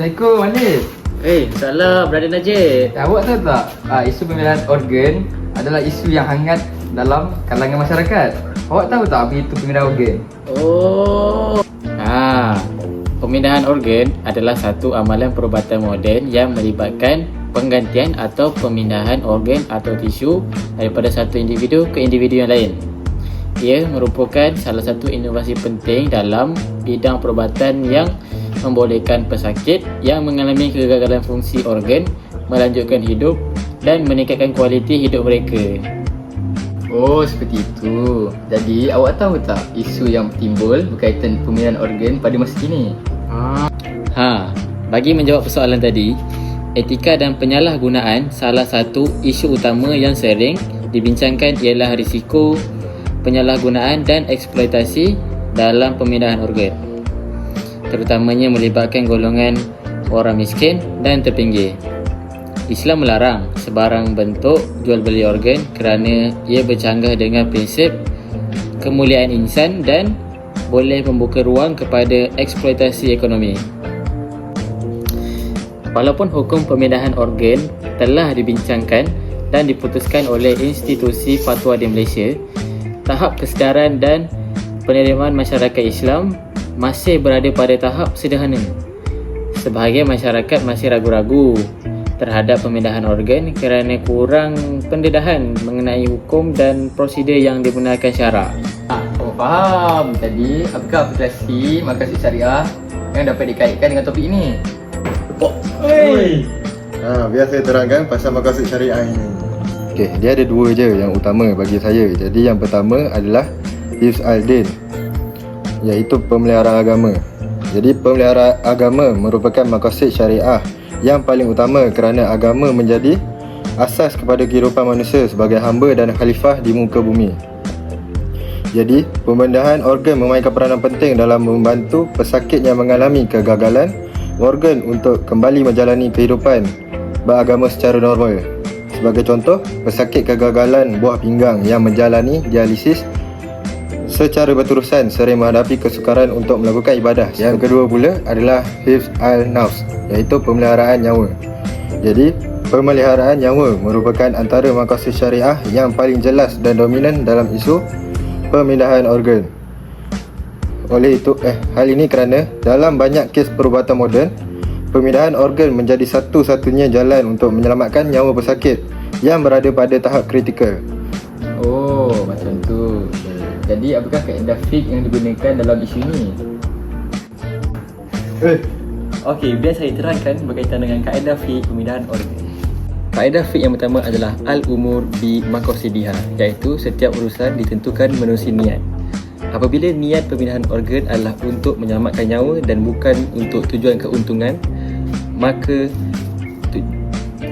Assalamualaikum, Alif. Eh, salah Brother Najib. Eh, awak tahu tak, uh, isu pemilihan organ adalah isu yang hangat dalam kalangan masyarakat. Awak tahu tak apa itu pemilihan organ? Oh. Ha. Pemindahan organ adalah satu amalan perubatan moden yang melibatkan penggantian atau pemindahan organ atau tisu daripada satu individu ke individu yang lain. Ia merupakan salah satu inovasi penting dalam bidang perubatan yang membolehkan pesakit yang mengalami kegagalan fungsi organ melanjutkan hidup dan meningkatkan kualiti hidup mereka. Oh, seperti itu. Jadi, awak tahu tak isu yang timbul berkaitan pemilihan organ pada masa kini? Ha, bagi menjawab persoalan tadi, etika dan penyalahgunaan salah satu isu utama yang sering dibincangkan ialah risiko penyalahgunaan dan eksploitasi dalam pemindahan organ. Terutamanya melibatkan golongan orang miskin dan terpinggir. Islam melarang sebarang bentuk jual beli organ kerana ia bercanggah dengan prinsip kemuliaan insan dan boleh membuka ruang kepada eksploitasi ekonomi. Walaupun hukum pemindahan organ telah dibincangkan dan diputuskan oleh institusi fatwa di Malaysia, tahap kesedaran dan penerimaan masyarakat Islam masih berada pada tahap sederhana. Sebahagian masyarakat masih ragu-ragu terhadap pemindahan organ kerana kurang pendedahan mengenai hukum dan prosedur yang dibenarkan syarak. Ah, oh, faham. Jadi, apakah aplikasi makasih syariah yang dapat dikaitkan dengan topik ini? Ha, biar saya terangkan pasal makasih syariah ini. Okey, dia ada dua je yang utama bagi saya. Jadi yang pertama adalah Hifz al-Din iaitu pemeliharaan agama. Jadi pemeliharaan agama merupakan makasih syariah yang paling utama kerana agama menjadi asas kepada kehidupan manusia sebagai hamba dan khalifah di muka bumi. Jadi, pemindahan organ memainkan peranan penting dalam membantu pesakit yang mengalami kegagalan organ untuk kembali menjalani kehidupan beragama secara normal. Sebagai contoh, pesakit kegagalan buah pinggang yang menjalani dialisis secara berterusan sering menghadapi kesukaran untuk melakukan ibadah. Yang kedua pula adalah Hifz al-Nafs iaitu pemeliharaan nyawa. Jadi, pemeliharaan nyawa merupakan antara makasih syariah yang paling jelas dan dominan dalam isu pemindahan organ. Oleh itu, eh, hal ini kerana dalam banyak kes perubatan moden, pemindahan organ menjadi satu-satunya jalan untuk menyelamatkan nyawa pesakit yang berada pada tahap kritikal. Oh, macam tu. Jadi, apakah kaedah fik yang digunakan dalam isu ini? Eh, Okey, biar saya terangkan berkaitan dengan kaedah fiqh pemindahan organ. Kaedah fiqh yang pertama adalah al-umur bi maqasidiha, iaitu setiap urusan ditentukan menerusi niat. Apabila niat pemindahan organ adalah untuk menyelamatkan nyawa dan bukan untuk tujuan keuntungan, maka tu,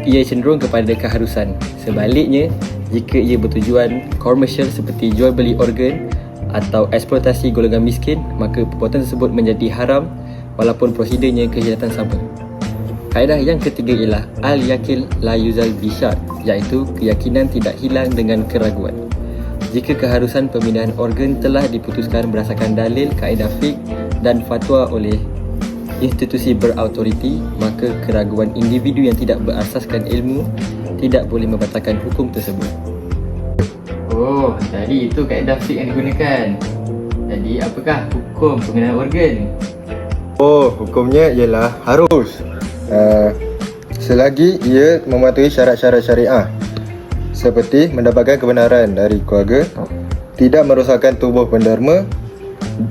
ia cenderung kepada keharusan. Sebaliknya, jika ia bertujuan komersial seperti jual beli organ atau eksploitasi golongan miskin, maka perbuatan tersebut menjadi haram walaupun prosedurnya kejahatan sama. Kaedah yang ketiga ialah al-yakil la yuzal bisyar iaitu keyakinan tidak hilang dengan keraguan. Jika keharusan pemindahan organ telah diputuskan berdasarkan dalil kaedah fiqh dan fatwa oleh institusi berautoriti, maka keraguan individu yang tidak berasaskan ilmu tidak boleh membatalkan hukum tersebut. Oh, jadi itu kaedah fik yang digunakan. Jadi, apakah hukum pemilihan organ? Oh, hukumnya ialah harus uh, selagi ia mematuhi syarat-syarat syariah seperti mendapatkan kebenaran dari keluarga, tidak merosakkan tubuh penderma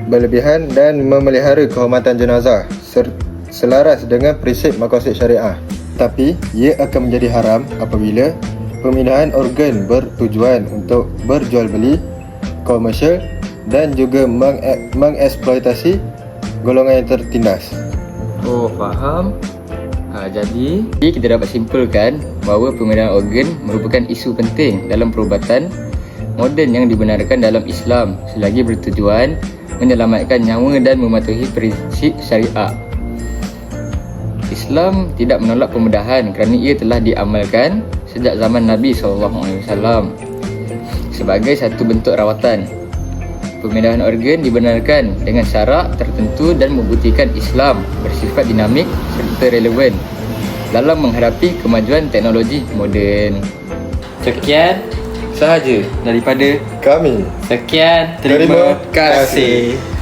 berlebihan dan memelihara kehormatan jenazah ser- selaras dengan prinsip maqasid syariah. Tapi ia akan menjadi haram apabila pemindahan organ bertujuan untuk berjual beli komersial dan juga meng- mengeksploitasi golongan yang tertindas. Oh, faham. Ha, jadi, kita dapat simpulkan bahawa pemindahan organ merupakan isu penting dalam perubatan moden yang dibenarkan dalam Islam selagi bertujuan menyelamatkan nyawa dan mematuhi prinsip syariah. Islam tidak menolak pemudahan kerana ia telah diamalkan sejak zaman Nabi SAW sebagai satu bentuk rawatan. pemindahan organ dibenarkan dengan syarat tertentu dan membuktikan Islam bersifat dinamik serta relevan dalam menghadapi kemajuan teknologi moden. Sekian sahaja daripada Kami sekian Terima terima kasih.